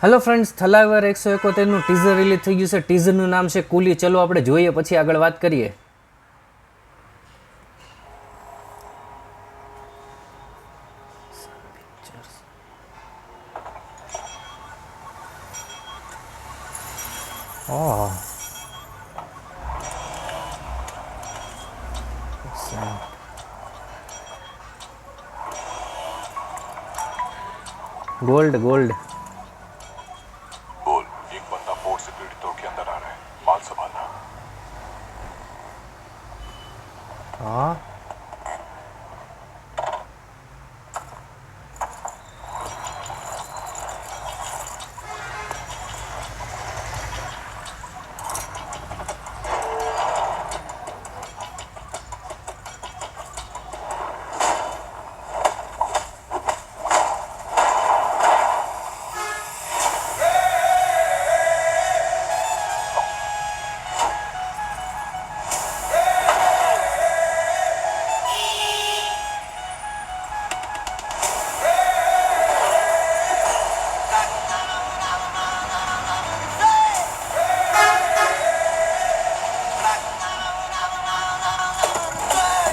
Hello friends થલાવર એકસો એકોતેરનું teaser release થઈ ગયું છે. ટીઝરનું નામ છે કુલી ચલો આપણે જોઈએ, પછી આગળ વાત કરીએ. ગોલ્ડ ગોલ્ડ हाँ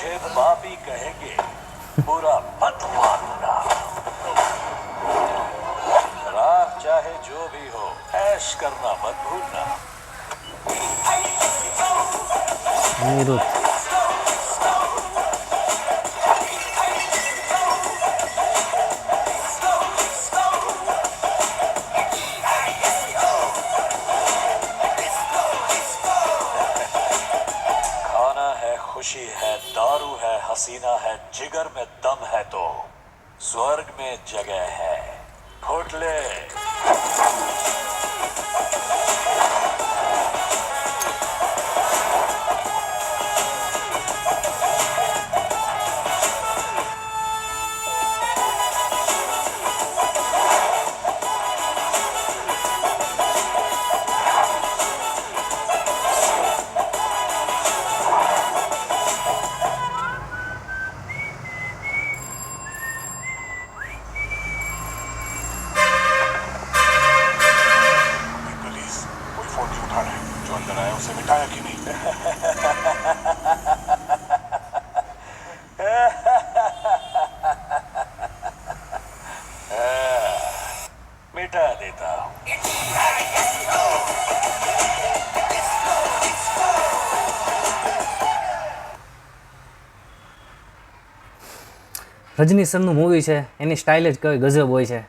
तुझे पापी कहेंगे, बुरा मत मानना। राह चाहे जो भी हो, ऐश करना मत भूलना। जिगर में दम है तो स्वर्ग में जगह है घोट अंदर आया उसे मिटाया कि नहीं मिटा देता हूँ રજની સરનું મૂવી છે એની સ્ટાઇલ જ કઈ ગજબ હોય છે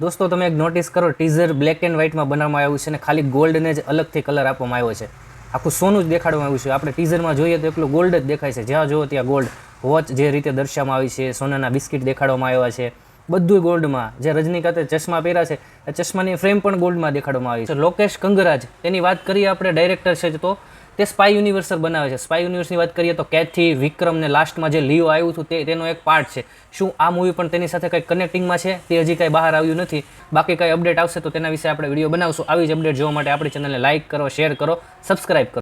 દોસ્તો, તમે એક નોટિસ કરો ટીઝર બ્લેક એન્ડ વ્હાઇટમાં બનાવવામાં આવ્યું છે અને ખાલી ગોલ્ડને જ અલગથી કલર આપવામાં આવ્યો છે. આખું સોનું જ દેખાડવામાં આવ્યું છે. આપણે ટીઝરમાં જોઈએ તો એકલું ગોલ્ડ જ દેખાય છે. જ્યાં જુઓ ત્યાં ગોલ્ડ વોચ જે રીતે દર્શાવવામાં આવી છે, સોનાના બિસ્કિટ દેખાડવામાં આવ્યા છે. બધું ગોલ્ડમાં જે રજનીકાંતે ચશ્મા પહેર્યા છે, એ ચશ્માની ફ્રેમ પણ ગોલ્ડમાં દેખાડવામાં આવી છે. લોકેશ કંગરાજ તેની વાત કરીએ આપણે ડાયરેક્ટર છે તો. તે સ્પાય યુનિવર્સર બનાવે છે. સ્પાય યુનિવર્સની વાત કરીએ તો કેથી વિક્રમ ને લાસ્ટમાં જે લીઓ આવ્યું હતું તે, તેનો એક પાર્ટ છે. શું આ મૂવી પણ તેની સાથે કંઈ કનેક્ટિંગમાં છે? તે હજી કાંઈ બહાર આવ્યું નથી. બાકી કંઈ અપડેટ આવશે તો તેના વિશે આપણે વીડિયો બનાવશું. આવી જ અપડેટ જોવા માટે આપણી ચેનલને લાઇક કરો શેર કરો સબસ્ક્રાઇબ કરો.